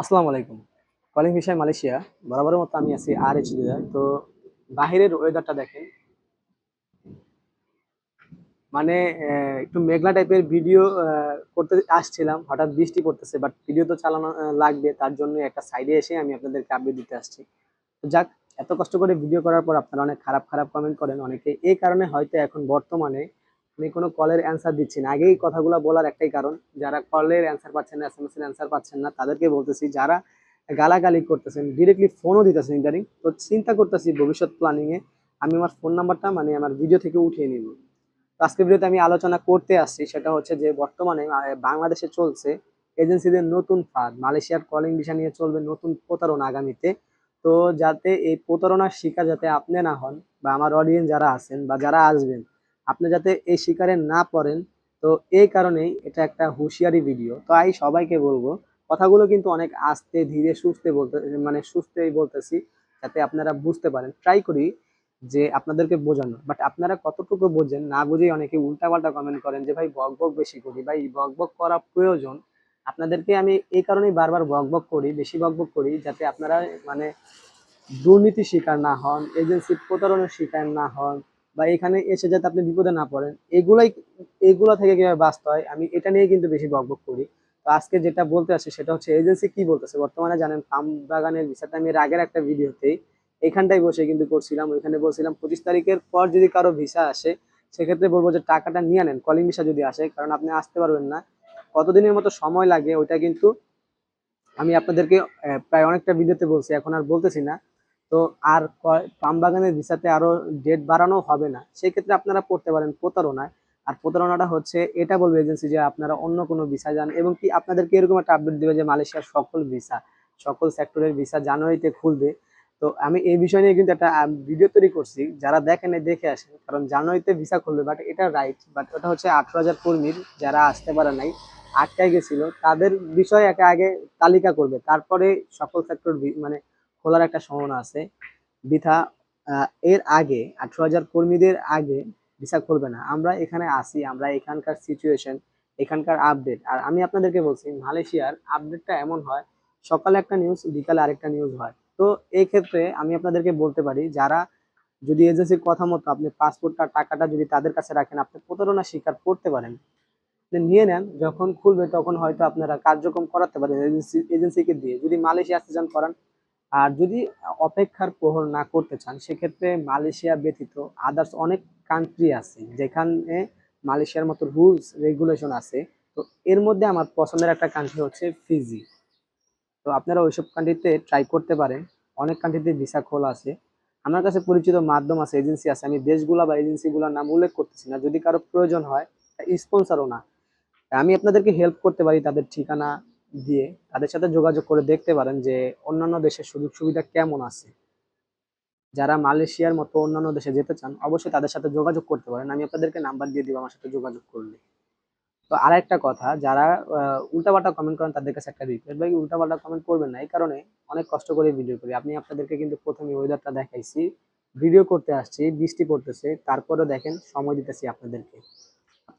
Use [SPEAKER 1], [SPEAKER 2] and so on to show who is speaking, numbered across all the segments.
[SPEAKER 1] আসসালামু আলাইকুম। কলিং ভিসায় মালয়েশিয়া, বরাবরের মতো আমি আছি আর এইচ তো বাহিরের ওয়েদারটা দেখেন। মানে একটু মেঘলা টাইপের ভিডিও করতে আসছিলাম। হঠাৎ বৃষ্টি পড়তেছে বাট ভিডিও তো চালানো লাগবে। তার জন্য একটা সাইডে এসে আমি আপনাদেরকে আপডেট দিতে আসছি। যাক, এত কষ্ট করে ভিডিও করার পর আপনারা অনেক খারাপ খারাপ কমেন্ট করেন। অনেকে এই কারণে হয়তো এখন বর্তমানে আমি কোনো কলের অ্যান্সার দিচ্ছি না। আগেই কথাগুলো বলার একটাই কারণ, যারা কলের অ্যান্সার পাচ্ছেন না এস এম এর অ্যান্সার পাচ্ছেন না, তাদেরকে বলতেছি, যারা গালাগালি করতেছেন ডিরেক্টলি ফোনও দিতেছেন ইদারিং তো চিন্তা করতেছি ভবিষ্যৎ প্ল্যানিং এ আমি আমার ফোন নাম্বারটা মানে আমার ভিডিও থেকে উঠিয়ে নিব। তো আজকের ভিডিওতে আমি আলোচনা করতে আসছি, সেটা হচ্ছে যে বর্তমানে বাংলাদেশে চলছে এজেন্সিদের নতুন ফাঁদ। মালয়েশিয়ার কলিং ভিসা নিয়ে চলবে নতুন প্রতারণা আগামীতে। তো যাতে এই প্রতারণার শিকার যাতে আপনি না হন, বা আমার অডিয়েন্স যারা আছেন, বা যারা আসবেন আপনি যাতে এই শিকারে না পড়েন, তো এই কারণেই এটা একটা হুঁশিয়ারি ভিডিও। তো আমি সবাইকে বলব, কথাগুলো কিন্তু অনেক আস্তে, ধীরে, সুস্থে বলতে মানে সুস্থেই বলতেছি, যাতে আপনারা বুঝতে পারেন। ট্রাই করি যে আপনাদেরকে বোঝানো। বাট আপনারা কতটুকু বোঝেন না বুঝেই অনেকে উল্টাপাল্টা কমেন্ট করেন যে, ভাই, বক বক বেশি করি। ভাই, বক বক করা প্রয়োজন। আপনাদেরকে আমি এই কারণেই বারবার বক বক করি, বেশি বক বক করি, যাতে আপনারা মানে দুর্নীতি শিকার না হন এজেন্সি প্রতারণার শিকার না হন বা এখানে এসে যাতে আপনি বিপদে না পড়েন, এগুলাই, এগুলো থেকে কীভাবে বাঁচতে হয়, আমি এটা নিয়ে কিন্তু বেশি বক বক করি। তো আজকে যেটা বলতে আসছে সেটা হচ্ছে এজেন্সি কি বলতেছে? বর্তমানে জানেন পাম বাগানের ভিসাটা আমি এর আগের একটা ভিডিওতেই এখানটাই বসে কিন্তু করছিলাম। ওইখানে বলছিলাম, পঁচিশ তারিখের পর যদি কারও ভিসা আসে, সেক্ষেত্রে বলব যে টাকাটা নিয়ে নেন, কলিং ভিসা যদি আসে, কারণ আপনি আসতে পারবেন না। কতদিনের মতো সময় লাগে, ওইটা কিন্তু আমি আপনাদেরকে প্রায় অনেকটা ভিডিওতে বলছি, এখন আর বলতেছি না। তো আর ক- পাম বাগানের ভিসাতে আরও ডেট বাড়ানো হবে না। সেই ক্ষেত্রে আপনারা পড়তে পারেন প্রতারণায়। আর প্রতারণাটা হচ্ছে, এটা বলবে এজেন্সি যে আপনারা অন্য কোনো ভিসা যান এবং কি আপনাদেরকে এরকম একটা আপডেট দিবে যে মালয়েশিয়ার সকল ভিসা, সকল সেক্টরের ভিসা জানুয়ারিতে খুলবে। তো আমি এই বিষয় নিয়ে কিন্তু একটা ভিডিও তৈরি করছি। যারা দেখেন দেখে আসেন। কারণ জানুয়ারিতে ভিসা খুলবে বাট এটা রাইট বাট ওটা হচ্ছে আঠারো হাজার কর্মীর যারা আসতে পারে নাই, আটকায় গেছিল, তাদের বিষয় একে আগে তালিকা করবে। তারপরে সকল সেক্টর মানে খোলার একটা সম্ভাবনা আছে। বৃথা এর আগে, আঠারো হাজার কর্মীদের আগে ভিসা খুলবে না। আমরা এখানে আসি আমরা এখানকার সিচুয়েশন এখানকার আপডেট আর আমি আপনাদেরকে বলছি, মালয়েশিয়ার আপডেটটা এমন হয়, সকালে একটা নিউজ বিকালে আরেকটা নিউজ হয়। তো এই ক্ষেত্রে আমি আপনাদেরকে বলতে পারি, যারা যদি এজেন্সির কথা মতো আপনি পাসপোর্টটা টাকাটা যদি তাদের কাছে রাখেন, আপনি প্রতারণা স্বীকার করতে পারেন। নিয়ে নেন, যখন খুলবে তখন হয়তো আপনারা কার্যক্রম করাতে পারেন এজেন্সি এজেন্সিকে দিয়ে। যদি মালয়েশিয়া আসতে করান। আর যদি অপেক্ষার প্রহর না করতে চান, সেক্ষেত্রে মালয়েশিয়া ব্যতীত আদার্স অনেক কান্ট্রি আছে যেখানে মালয়েশিয়ার মতো রুলস রেগুলেশন আছে। তো এর মধ্যে আমার পছন্দের একটা কান্ট্রি হচ্ছে ফিজি। তো আপনারা ওইসব কান্ট্রিতে ট্রাই করতে পারেন। অনেক কান্ট্রিতে ভিসা খোলা আছে। আমার কাছে পরিচিত মাধ্যম আছে এজেন্সি আছে। আমি দেশগুলা বা এজেন্সিগুলোর নাম উল্লেখ করতেছি না। যদি কারও প্রয়োজন হয় স্পন্সারও না। আমি আপনাদেরকে হেল্প করতে পারি তাদের ঠিকানা দিয়ে তাদের সাথে যোগাযোগ করে দেখতে পারেন যে অন্যান্য দেশের সুযোগ সুবিধা কেমন আছে। যারা মালয়েশিয়ার মতো অন্যান্য দেশে যেতে চান, অবশ্যই তাদের সাথে যোগাযোগ করতে পারেন। আমি আপনাদেরকে নাম্বার দিয়ে দিব, আমার সাথে যোগাযোগ করলে। তো আর একটা কথা, যারা উল্টাপাল্টা কমেন্ট করেন, তাদের কাছে একটা রিকোয়েস্ট ভাই, উল্টাপাল্টা কমেন্ট করবেন না। এই কারণে অনেক কষ্ট করে ভিডিও করি। আপনি আপনাদেরকে কিন্তু প্রথমে ওয়েদারটা দেখাইছি ভিডিও করতে আসছি, বৃষ্টি পড়তেছে তারপরে দেখেন, সময় দিতেছি আপনাদেরকে।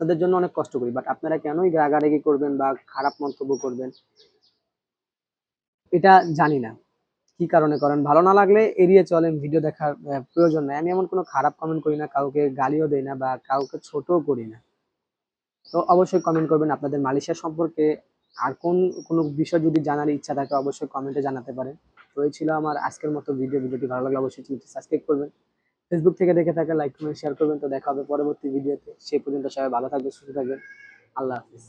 [SPEAKER 1] আপনাদের জন্য অনেক কষ্ট করি বাট আপনারা কেনই রাগারাগি করবেন বা খারাপ মন্তব্য করবেন? এটা জানি না। কি কারণে করেন? ভালো না লাগলে এড়িয়ে চলেন ভিডিও দেখার প্রয়োজন নাই। আমি এমন কোনো খারাপ কমেন্ট করি না, কাউকে গালিও দেই না বা কাউকে ছোটও করি না। তো অবশ্যই কমেন্ট করবেন আপনাদের মালয়েশিয়া সম্পর্কে। আর কোন, কোনো বিষয় যদি জানার ইচ্ছা থাকে, অবশ্যই কমেন্টে জানাতে পারেন। তো এই ছিল আমার আজকের মতো ভিডিও ভিডিওটি ভালো লাগলে অবশ্যই সাবস্ক্রাইব করবেন। ফেসবুক থেকে দেখে থাকলে লাইক কমেন্ট শেয়ার করবেন। তো দেখা হবে পরবর্তী ভিডিওতে সেই পর্যন্ত সবাই ভালো থাকবে সুস্থ থাকবেন। আল্লাহ হাফিজ।